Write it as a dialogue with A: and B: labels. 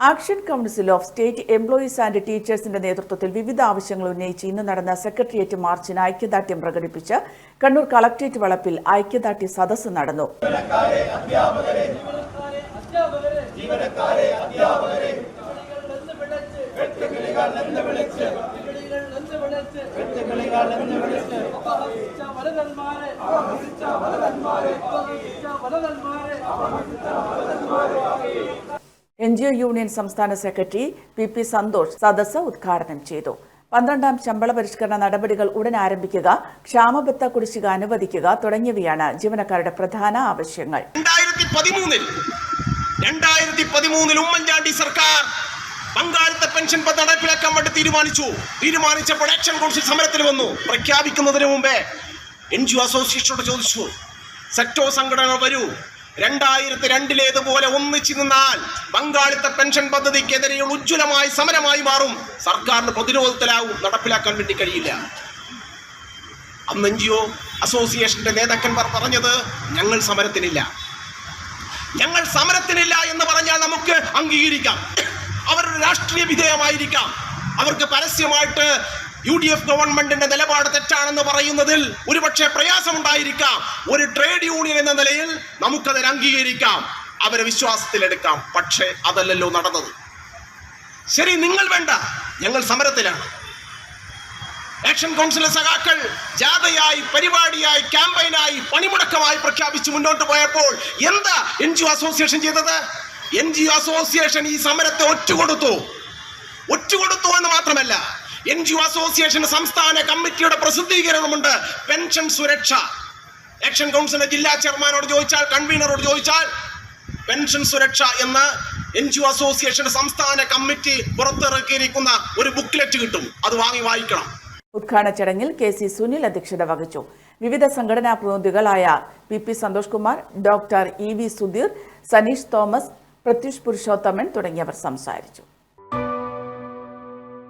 A: Action council of state employees and ടീച്ചേഴ്സിന്റെ നേതൃത്വത്തിൽ വിവിധ ആവശ്യങ്ങൾ ഉന്നയിച്ച് ഇന്ന് നടന്ന സെക്രട്ടേറിയറ്റ് മാർച്ചിന് ഐക്യദാർഢ്യം പ്രകടിപ്പിച്ച് കണ്ണൂർ കളക്ട്രേറ്റ് വളപ്പിൽ ഐക്യദാർഢ്യ സദസ്സ് നടന്നു. എൻ ജി ഒ യൂണിയൻ സംസ്ഥാന സെക്രട്ടറി പി പി സന്തോഷ് സദസ്സ് ഉദ്ഘാടനം ചെയ്തു. പന്ത്രണ്ടാം ശമ്പള പരിഷ്കരണ നടപടികൾ ഉടൻ ആരംഭിക്കുക ക്ഷാമബത്ത കുടിശ്ശിക അനുവദിക്കുക തുടങ്ങിയവയാണ് ജീവനക്കാരുടെ പ്രധാന ആവശ്യങ്ങൾ.
B: രണ്ടായിരത്തി പതിമൂന്നിൽ രണ്ടായിരത്തി പതിമൂന്നിൽ ഉമ്മൻചാണ്ടി സർക്കാർ പങ്കാളിത്ത പെൻഷൻ പദ്ധതി നടപ്പിലാക്കാൻ വേണ്ടി തീരുമാനിച്ചു. തീരുമാനിച്ചപ്പോൾ ആക്ഷൻ കൗൺസിൽ സമരത്തിൽ വന്നു. പ്രഖ്യാപിക്കുന്നതിന് മുമ്പേ എൻ ജി ഒ അസോസിയേഷനോട് ചോദിച്ചു സെക്ടോ സംഘടനകൾ വരൂ രണ്ടായിരത്തി രണ്ടിലേതുപോലെ ഒന്നിച്ചു നിന്നാൽ പങ്കാളിത്ത പെൻഷൻ പദ്ധതിക്കെതിരെയുള്ള ഉജ്ജ്വലമായി സമരമായി മാറും. സർക്കാരിന് പ്രതിരോധത്തിലാവും. നടപ്പിലാക്കാൻ വേണ്ടി കഴിയില്ല. അന്ന് എൻ ജി ഒ അസോസിയേഷന്റെ നേതാക്കന്മാർ പറഞ്ഞത് ഞങ്ങൾ സമരത്തിനില്ല. ഞങ്ങൾ സമരത്തിനില്ല എന്ന് പറഞ്ഞാൽ നമുക്ക് അംഗീകരിക്കാം. അവരുടെ രാഷ്ട്രീയ വിധേയമായിരിക്കാം. അവർക്ക് പരസ്യമായിട്ട് യു ഡി എഫ് ഗവൺമെന്റിന്റെ നിലപാട് തെറ്റാണെന്ന് പറയുന്നതിൽ ഒരുപക്ഷെ പ്രയാസമുണ്ടായിരിക്കാം. ഒരു ട്രേഡ് യൂണിയൻ എന്ന നിലയിൽ നമുക്കതിന് അംഗീകരിക്കാം. അവരെ വിശ്വാസത്തിലെടുക്കാം. പക്ഷേ അതല്ലല്ലോ നടന്നത്. ശരി നിങ്ങൾ വേണ്ട. ഞങ്ങൾ സമരത്തിലാണ്. ആക്ഷൻ കൗൺസിലെ സഖാക്കൾ ജാഥയായി പരിപാടിയായി ക്യാമ്പയിനായി പണിമുടക്കമായി പ്രഖ്യാപിച്ച് മുന്നോട്ട് പോയപ്പോൾ എന്താ എൻ ജി ഒ അസോസിയേഷൻ ചെയ്തത്? എൻ ജി ഒ അസോസിയേഷൻ ഈ സമരത്തെ ഒറ്റുകൊടുത്തു. ഒറ്റുകൊടുത്തു എന്ന് മാത്രമല്ല എൻ ജി ഒ അസോസിയേഷൻ സംസ്ഥാന കമ്മിറ്റിയുടെ പ്രസിദ്ധീകരണമുണ്ട് പെൻഷൻ സുരക്ഷ. ആക്ഷൻ കൗൺസിലിന്റെ ജില്ലാ ചെയർമാനോട് ചോദിച്ചാൽ കൺവീനറോട് ചോദിച്ചാൽ പെൻഷൻ സുരക്ഷ എന്ന് എൻ ജി ഒ അസോസിയേഷന്റെ സംസ്ഥാന കമ്മിറ്റി പുറത്തിറക്കിയിരിക്കുന്ന ഒരു ബുക്ക്ലെറ്റ് കിട്ടും. അത് വാങ്ങി വായിക്കണം.
A: ഉദ്ഘാടന ചടങ്ങിൽ കെ സി സുനിൽ അധ്യക്ഷത വഹിച്ചു. വിവിധ സംഘടനാ പ്രതിനിധികളായ P P Santhosh Kumar doctor E V Sudheer Saneesh Thomas Prathyush Purushothaman തുടങ്ങിയവർ സംസാരിച്ചു.